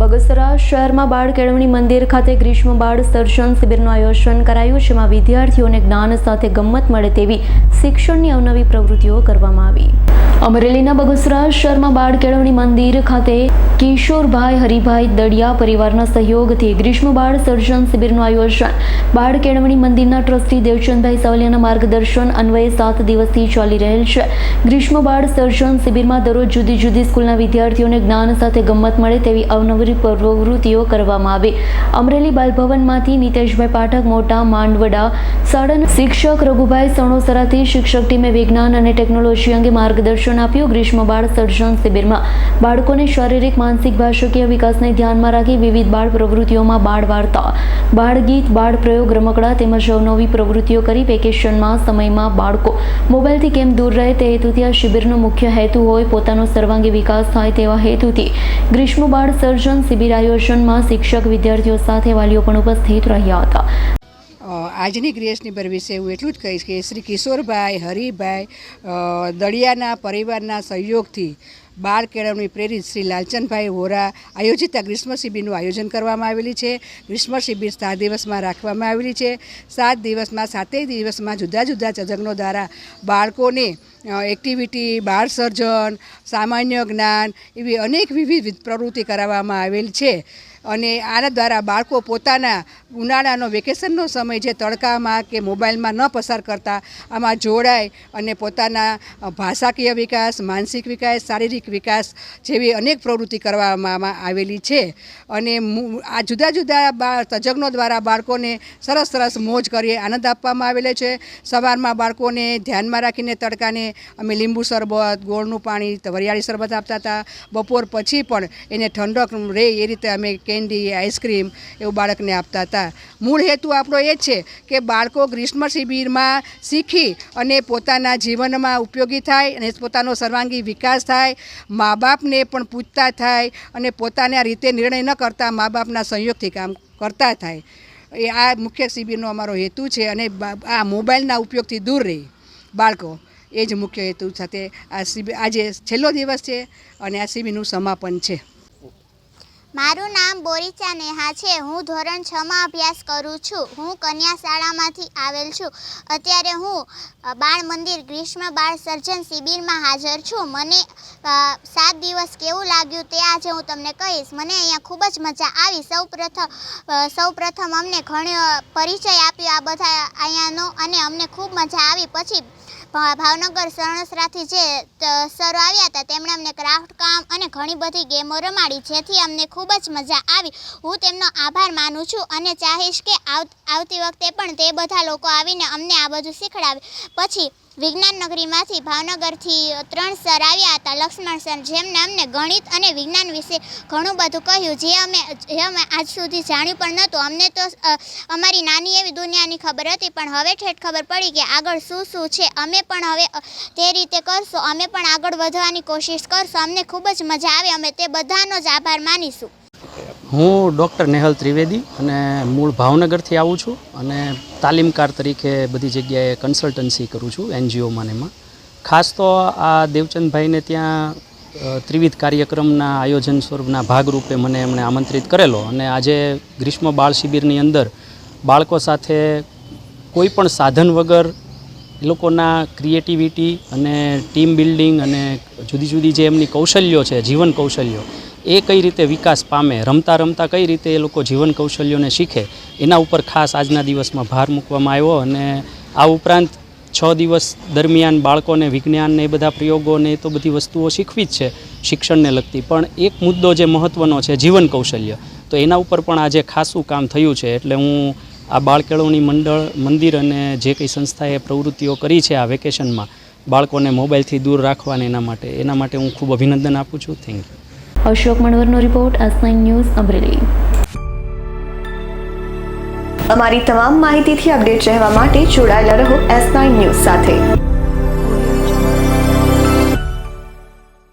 બગસરા શહેરમાં બાળ કેળવણી મંદિર ખાતે ગ્રીષ્મ બાળ સર્જન શિબિરનું આયોજન કરાયું, જેમાં વિદ્યાર્થીઓને જ્ઞાન સાથે ગમ્મત મળે તેવી શિક્ષણની અવનવી પ્રવૃત્તિઓ કરવામાં આવી. અમરેલીના બગસરા શહેરમાં બાળ કેળવણી મંદિર ખાતે કિશોરભાઈ, હરિભાઈ દડિયા પરિવારના સહયોગથી ગ્રીષ્મ બાળ સર્જન શિબિરનું આયોજન. બાળ કેળવણી મંદિરના ટ્રસ્ટી દેવચંદભાઈ સવલિયાના માર્ગદર્શન અન્વયે સાત દિવસથી ચાલી રહેલ છે. ગ્રીષ્મ બાળ સર્જન શિબિરમાં દરરોજ જુદી જુદી સ્કૂલના વિદ્યાર્થીઓને જ્ઞાન સાથે ગમ્મત મળે તેવી અવનવી પ્રવૃત્તિઓ કરવામાં આવી. અમરેલી બાલભવનમાંથી નીતેશભાઈ પાઠક, મોટા માંડવડા સાડન શિક્ષક રઘુભાઈ સણોસરાથી શિક્ષક ટીમે વિજ્ઞાન અને ટેકનોલોજી અંગે માર્ગદર્શન આપ્યું. ગ્રીષ્મ બાળ સર્જન શિબિરમાં બાળકોને શારીરિક, માનસિક, ભાષાકીય વિકાસને ધ્યાનમાં રાખી વિવિધ બાળ પ્રવૃત્તિઓમાં બાળ વાર્તા, બાળ ગીત, બાળ પ્રયોગ, રમકડા તેમજ અવનવી પ્રવૃત્તિઓ કરી વેકેશનમાં સમયમાં બાળકો મોબાઈલથી કેમ દૂર રહે તે હેતુથી આ શિબિરનો મુખ્ય હેતુ હોય, પોતાનો સર્વાંગી વિકાસ થાય તેવા હેતુથી. ગ્રીષ્મ બાળ સર્જન શિબિર આયોજનમાં શિક્ષક વિદ્યાર્થીઓ સાથે વાલીઓ પણ ઉપસ્થિત રહ્યા હતા. આજની ગ્રેસની પર વિશે હું એટલું જ કહીશ કે શ્રી કિશોરભાઈ, હરિભાઈ દળિયાના પરિવારના સહયોગથી બાળ કેળવણી પ્રેરિત શ્રી લાલચંદભાઈ વોરા આયોજિત આ ગ્રીષ્મ શિબિરનું આયોજન કરવામાં આવેલી છે. ગ્રીષ્મ શિબિર સાત દિવસમાં રાખવામાં આવેલી છે. સાત દિવસમાં, સાતેય દિવસમાં જુદા જુદા તજજ્ઞો દ્વારા બાળકોને એક્ટિવિટી બાળ સર્જન, સામાન્ય જ્ઞાન એવી અનેક વિવિધ પ્રવૃત્તિ કરાવવામાં આવેલ છે. અને આના દ્વારા બાળકો પોતાના ઉનાળાનો વેકેશનનો સમય જે તડકામાં કે મોબાઈલમાં ન પસાર કરતા, આમાં જોડાય અને પોતાના ભાષાકીય વિકાસ, માનસિક વિકાસ, શારીરિક વિકાસ જેવી અનેક પ્રવૃત્તિ કરવામાં આવેલી છે. અને આ જુદા જુદા તજજ્ઞો દ્વારા બાળકોને સરસ સરસ મોજ કરી આનંદ આપવામાં આવેલો છે. સવારમાં બાળકોને ધ્યાનમાં રાખીને તડકાને અમે લીંબુ શરબત, ગોળનું પાણી વરિયાળી શરબત આપતા હતા. બપોર પછી પણ એને ઠંડક રહે એ રીતે અમે કેન્ડી, આઈસ્ક્રીમ એવું બાળકને આપતા હતા. મૂળ હેતુ આપણો એ છે કે બાળકો ગ્રીષ્મ શિબિરમાં શીખી અને પોતાના જીવનમાં ઉપયોગી થાય અને પોતાનો સર્વાંગી વિકાસ થાય. મા બાપને પણ પૂછતા થાય અને પોતાના રીતે નિર્ણય ન કરતા મા બાપના સંયોગથી કામ કરતા થાય. એ આ મુખ્ય શિબિરનો અમારો હેતુ છે અને આ મોબાઈલના ઉપયોગથી દૂર રહે બાળકો. એ જ મુખ્ય હેતુ સાથે આ શિબિર આજે છેલ્લો દિવસ છે અને આ શિબિરનું સમાપન છે. મારું નામ બોરીચા નેહા છે. હું ધોરણ છમાં અભ્યાસ કરું છું. હું કન્યા શાળામાંથી આવેલ છું. અત્યારે હું બાળ મંદિર ગ્રીષ્મ બાળ સર્જન શિબિરમાં હાજર છું. મને સાત દિવસ કેવું લાગ્યું તે આજે હું તમને કહીશ. મને અહીંયા ખૂબ જ મજા આવી. સૌ પ્રથમ સૌ પ્રથમ અમને ઘણો પરિચય આપ્યો આ બધા અહીંયાનો અને અમને ખૂબ મજા આવી. પછી ભાવનગર સણસરાથી જે સરો આવ્યા હતા, તેમણે અમને ક્રાફ્ટ કામ અને ઘણી બધી ગેમો રમાડી, જેથી અમને ખૂબ જ મજા આવી. હું તેમનો આભાર માનું છું અને ચાહીશ કે આવ- આવતી વખતે પણ તે બધા લોકો આવીને અમને આ બધું શીખડાવે. પછી વિજ્ઞાન નગરીમાંથી ભાવનગરથી ત્રણ સર આવ્યા હતા, લક્ષ્મણ સર, જેમને અમને ગણિત અને વિજ્ઞાન વિશે ઘણું બધું કહ્યું, જે અમે જે અમે આજ સુધી જાણ્યું પણ નહોતું. અમને તો અમારી નાની એવી દુનિયાની ખબર હતી, પણ હવે ઠેઠ ખબર પડી કે આગળ શું શું છે, અમે પણ હવે તે રીતે કરશું, અમે પણ આગળ વધવાની કોશિશ કરશું, અમને ખૂબ જ મજા આવે, અમે તે બધાનો જ આભાર માનીશું. હું ડૉક્ટર નેહલ ત્રિવેદી અને મૂળ ભાવનગરથી આવું છું અને તાલીમકાર તરીકે બધી જગ્યાએ કન્સલ્ટન્સી કરું છું એનજીઓમાં એમાં. ખાસ તો આ દેવચંદભાઈને ત્યાં ત્રિવિધ કાર્યક્રમના આયોજન સ્વરૂપના ભાગરૂપે મને એમણે આમંત્રિત કરેલો અને આજે ગ્રીષ્મ બાળ શિબિરની અંદર બાળકો સાથે કોઈ પણ સાધન વગર એ લોકોના ક્રિએટિવિટી અને ટીમ બિલ્ડિંગ અને જુદી જુદી જે એમની કૌશલ્યો છે, જીવન કૌશલ્યો એ કઈ રીતે વિકાસ પામે, રમતા રમતા કઈ રીતે એ લોકો જીવન કૌશલ્યોને શીખે, એના ઉપર ખાસ આજના દિવસમાં ભાર મૂકવામાં આવ્યો અને આ ઉપરાંત છ દિવસ દરમિયાન બાળકોને વિજ્ઞાન ને એ બધા પ્રયોગોને એ તો બધી વસ્તુઓ શીખવી જ છે શિક્ષણને લગતી. પણ એક મુદ્દો જે મહત્ત્વનો છે જીવન કૌશલ્ય, તો એના ઉપર પણ આજે ખાસું કામ થયું છે. એટલે હું આ બાળ મંડળ, મંદિર અને જે કંઈ સંસ્થાએ પ્રવૃત્તિઓ કરી છે આ વેકેશનમાં, બાળકોને મોબાઈલથી દૂર રાખવાને એના માટે એના માટે હું ખૂબ અભિનંદન આપું છું. Thank you Ashok મણવરનો report S nine news Amreli. અમારી તમામ માહિતીથી અપડેટ રહેવા માટે જોડાયેલા રહો એસ નાઇન ન્યૂઝ સાથે.